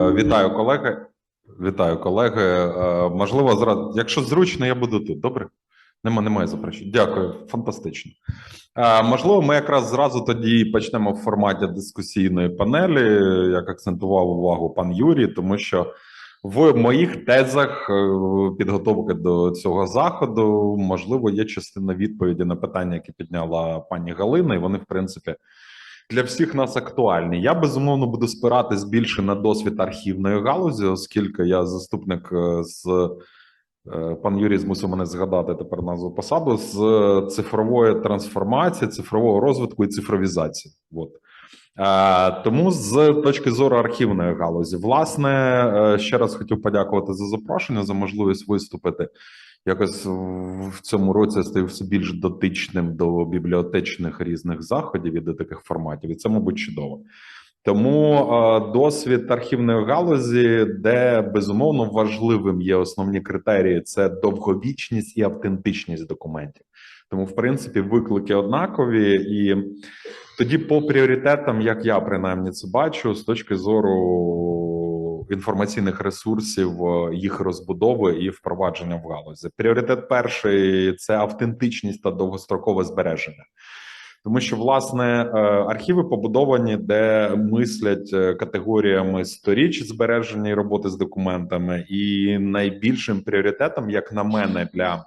Е, Вітаю, колеги. Вітаю, колеги. Е, Можливо, зразу, якщо зручно, я буду тут. Добре? Нема, немає запрошень. Дякую, фантастично. Е, Можливо, ми якраз зразу тоді почнемо в форматі дискусійної панелі, як акцентував увагу пан Юрій, тому що в моїх тезах підготовки до цього заходу, можливо, є частина відповіді на питання, які підняла пані Галина, і вони, в принципі, для всіх нас актуальні. Я безумовно буду спиратись більше на досвід архівної галузі, оскільки я заступник е, з е, пан Юрій змусив мене згадати тепер назву посаду з цифрової трансформації, цифрового розвитку і цифровізації. От. Е, Тому з точки зору архівної галузі, власне, ще раз хотів подякувати за запрошення, за можливість виступити. Якось в цьому році я став все більш дотичним до бібліотечних різних заходів і до таких форматів, і це, мабуть, чудово. Тому досвід архівної галузі, де безумовно важливим є основні критерії: це довговічність і автентичність документів. Тому, в принципі, виклики однакові, і тоді, по пріоритетам, як я принаймні це бачу, з точки зору інформаційних ресурсів, е, їх розбудови і впровадження в галузі. Пріоритет перший це автентичність та довгострокове збереження. Тому що власне е, архіви побудовані, де мислять е, категоріями сторіч збереження і роботи з документами, і найбільшим пріоритетом, як на мене, для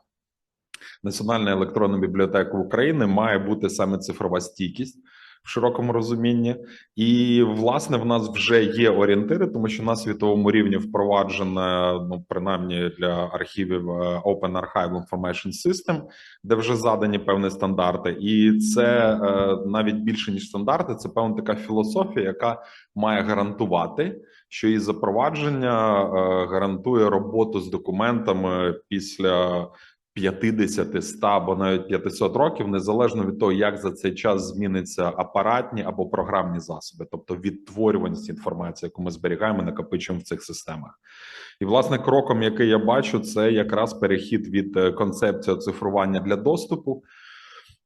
Національної електронної бібліотеки України має бути саме цифрова стійкість в широкому розумінні, і власне в нас вже є орієнтири, тому що на світовому рівні впроваджена ну принаймні для архівів е, Open Archive Information System, де вже задані певні стандарти, і це е, навіть більше ніж стандарти. Це певна така філософія, яка має гарантувати, що її запровадження е, гарантує роботу з документами після. 50, 100 або навіть 500 років, незалежно від того, як за цей час зміниться апаратні або програмні засоби, тобто відтворюваність інформації, яку ми зберігаємо, накопичуємо в цих системах. І власне кроком, який я бачу, це якраз перехід від е, концепції оцифрування для доступу.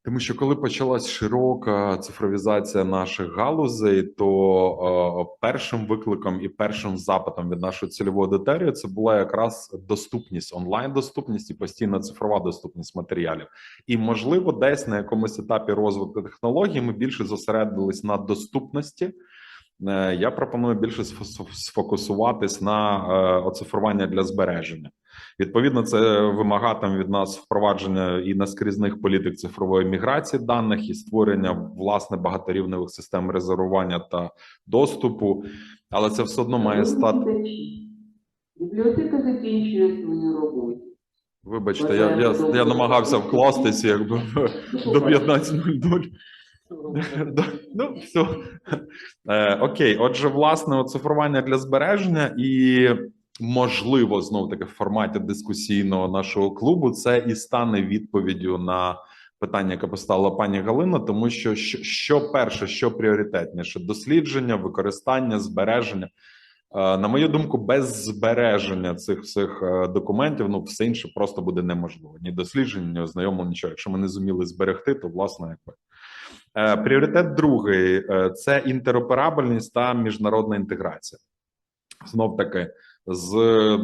Тому що коли почалась широка цифровізація наших галузей, то е, першим викликом і першим запитом від нашої цільової аудиторії це була якраз доступність, онлайн доступність і постійна цифрова доступність матеріалів. І можливо, десь на якомусь етапі розвитку технологій ми більше зосередились на доступності. Е, я пропоную більше сфокусуватись на е, оцифрування для збереження. Відповідно, це вимагатиме від нас впровадження і наскрізних політик цифрової міграції даних і створення власне багаторівневих систем резервування та доступу, але це все одно має стати. Бібліотека закінчує свою роботу. Вибачте, я, я, я намагався вкластися якби до 15.00. Ну, все. Окей, отже, власне, оцифрування для збереження і можливо, знов таки в форматі дискусійного нашого клубу, це і стане відповіддю на питання, яке поставила пані Галина, тому що що, перше, що пріоритетніше: дослідження, використання, збереження. Е, На мою думку, без збереження цих всіх е, документів, ну все інше просто буде неможливо. Ні дослідження, ні ознайомлення, нічого. Якщо ми не зуміли зберегти, то власне якби. Е, Пріоритет другий це інтероперабельність та міжнародна інтеграція. Знов таки, з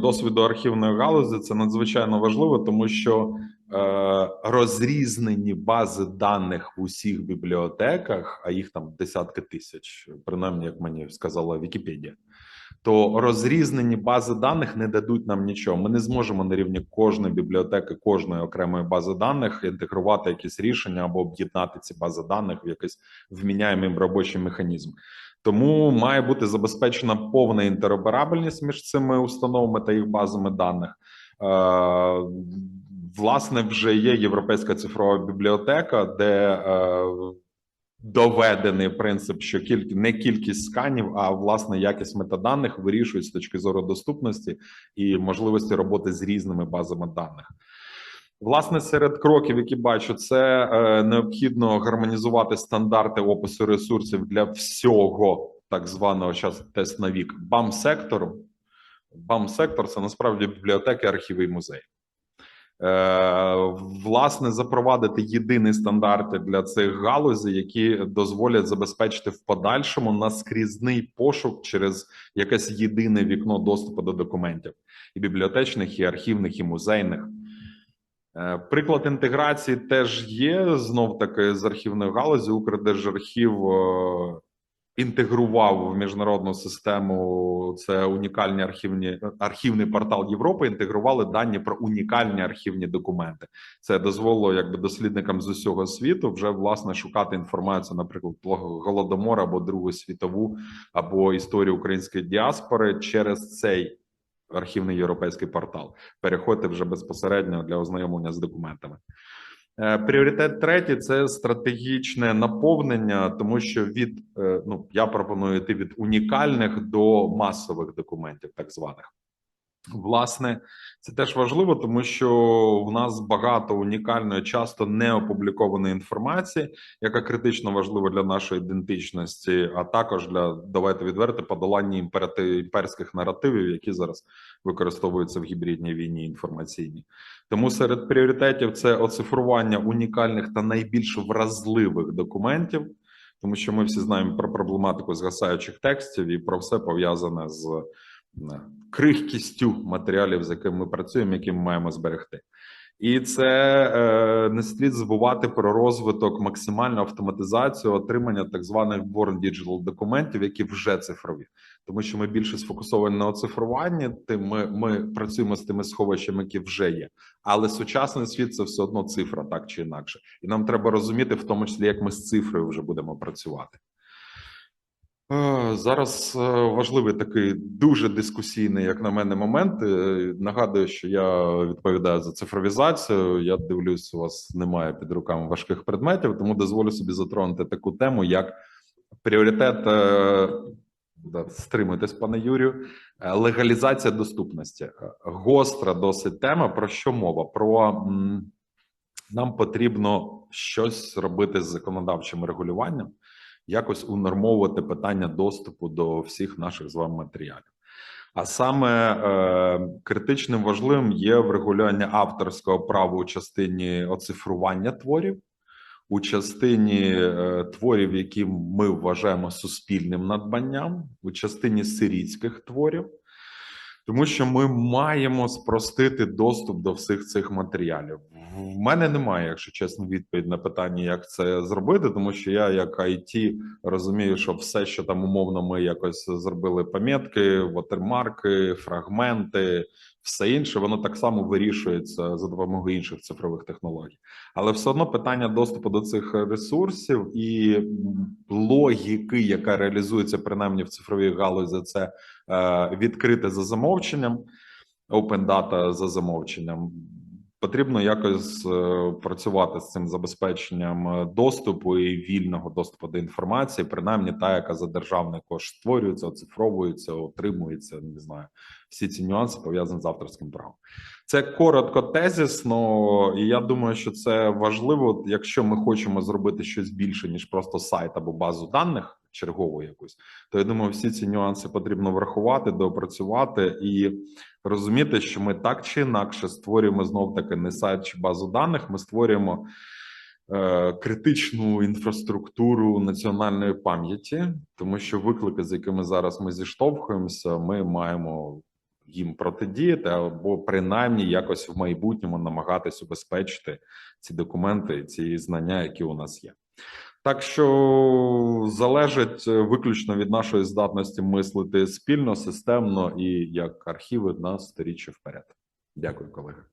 досвіду архівної галузі це надзвичайно важливо, тому що е, розрізнені бази даних в усіх бібліотеках, а їх там десятки тисяч, принаймні, як мені сказала Вікіпедія. То розрізнені бази даних не дадуть нам нічого. Ми не зможемо на рівні кожної бібліотеки, кожної окремої бази даних інтегрувати якісь рішення або об'єднати ці бази даних в якийсь вміняємий робочий механізм. Тому має бути забезпечена повна інтероперабельність між цими установами та їх базами даних. Е, Власне, вже є європейська цифрова бібліотека, де е, доведений принцип, що кіль... не кількість сканів, а власне якість метаданих вирішують з точки зору доступності і можливості роботи з різними базами даних. Власне, серед кроків, які бачу, це е, необхідно гармонізувати стандарти опису ресурсів для всього так званого зараз тест на вік бам сектору. Бам сектор це насправді бібліотеки, архіви і музеї. Е, власне, запровадити єдині стандарти для цих галузей, які дозволять забезпечити в подальшому наскрізний пошук через якесь єдине вікно доступу до документів і бібліотечних, і архівних, і музейних. Е, Приклад інтеграції теж є знов таки з архівної галузі. Укрдержархів е, інтегрував в міжнародну систему це унікальні архівні архівний портал Європи. Інтегрували дані про унікальні архівні документи. Це дозволило якби дослідникам з усього світу вже власне шукати інформацію, наприклад, про голодомор або Другу світову, або історію української діаспори через цей архівний європейський портал. Переходьте вже безпосередньо для ознайомлення з документами. Е, Пріоритет третій це стратегічне наповнення, тому що від е, ну я пропоную йти від унікальних до масових документів, так званих. Власне, це теж важливо, тому що в нас багато унікальної, часто не опублікованої інформації, яка критично важлива для нашої ідентичності, а також для давайте відверто подолання імперських наративів, які зараз використовуються в гібридній війні інформаційній. Тому серед пріоритетів це оцифрування унікальних та найбільш вразливих документів, тому що ми всі знаємо про проблематику згасаючих текстів і про все пов'язане з крихкістю матеріалів, з якими ми працюємо, які ми маємо зберегти. І це е, не слід забувати про розвиток максимальну автоматизацію отримання так званих born digital документів, які вже цифрові, тому що ми більше сфокусовані на оцифруванні. Тим ми, ми працюємо з тими сховищами, які вже є. Але сучасний світ це все одно цифра, так чи інакше, і нам треба розуміти, в тому числі, як ми з цифрою вже будемо працювати. Е, Зараз е, важливий такий дуже дискусійний, як на мене, момент. Е, Нагадую, що я відповідаю за цифровізацію. Я дивлюсь, у вас немає під руками важких предметів, тому дозволю собі затронути таку тему, як пріоритет. стримуйтесь, пане Юрію. Легалізація доступності. Гостра досить тема. Про що мова? Про нам потрібно щось робити з законодавчим регулюванням якось унормовувати питання доступу до всіх наших з вами матеріалів. А саме е, критичним важливим є врегулювання авторського права у частині оцифрування творів, у частині е, творів, які ми вважаємо суспільним надбанням, у частині сирійських творів. Тому що ми маємо спростити доступ до всіх цих матеріалів. В мене немає, якщо чесно, відповідь на питання, як це зробити, тому що я, як IT, розумію, що все, що там умовно ми якось зробили пам'ятки, ватермарки, фрагменти, все інше, воно так само вирішується за допомогою інших цифрових технологій. Але все одно питання доступу до цих ресурсів і логіки, яка реалізується принаймні в цифровій галузі, це е, відкрите за замовченням, open data за замовченням. Потрібно якось е, працювати з цим забезпеченням доступу і вільного доступу до інформації, принаймні та, яка за державний кошт створюється, оцифровується, отримується. Не знаю, всі ці нюанси пов'язані з авторським правом. Це коротко тезісно, і я думаю, що це важливо, якщо ми хочемо зробити щось більше ніж просто сайт або базу даних чергову якусь, то я думаю, всі ці нюанси потрібно врахувати, доопрацювати і розуміти, що ми так чи інакше створюємо знов таки не сайт чи базу даних. Ми створюємо е, критичну інфраструктуру національної пам'яті, тому що виклики, з якими зараз ми зіштовхуємося, ми маємо їм протидіяти, або принаймні якось в майбутньому намагатись убезпечити ці документи, ці знання, які у нас є. Так що залежить е, виключно від нашої здатності мислити спільно, системно і як архіви на сторіччя вперед. Дякую, колеги.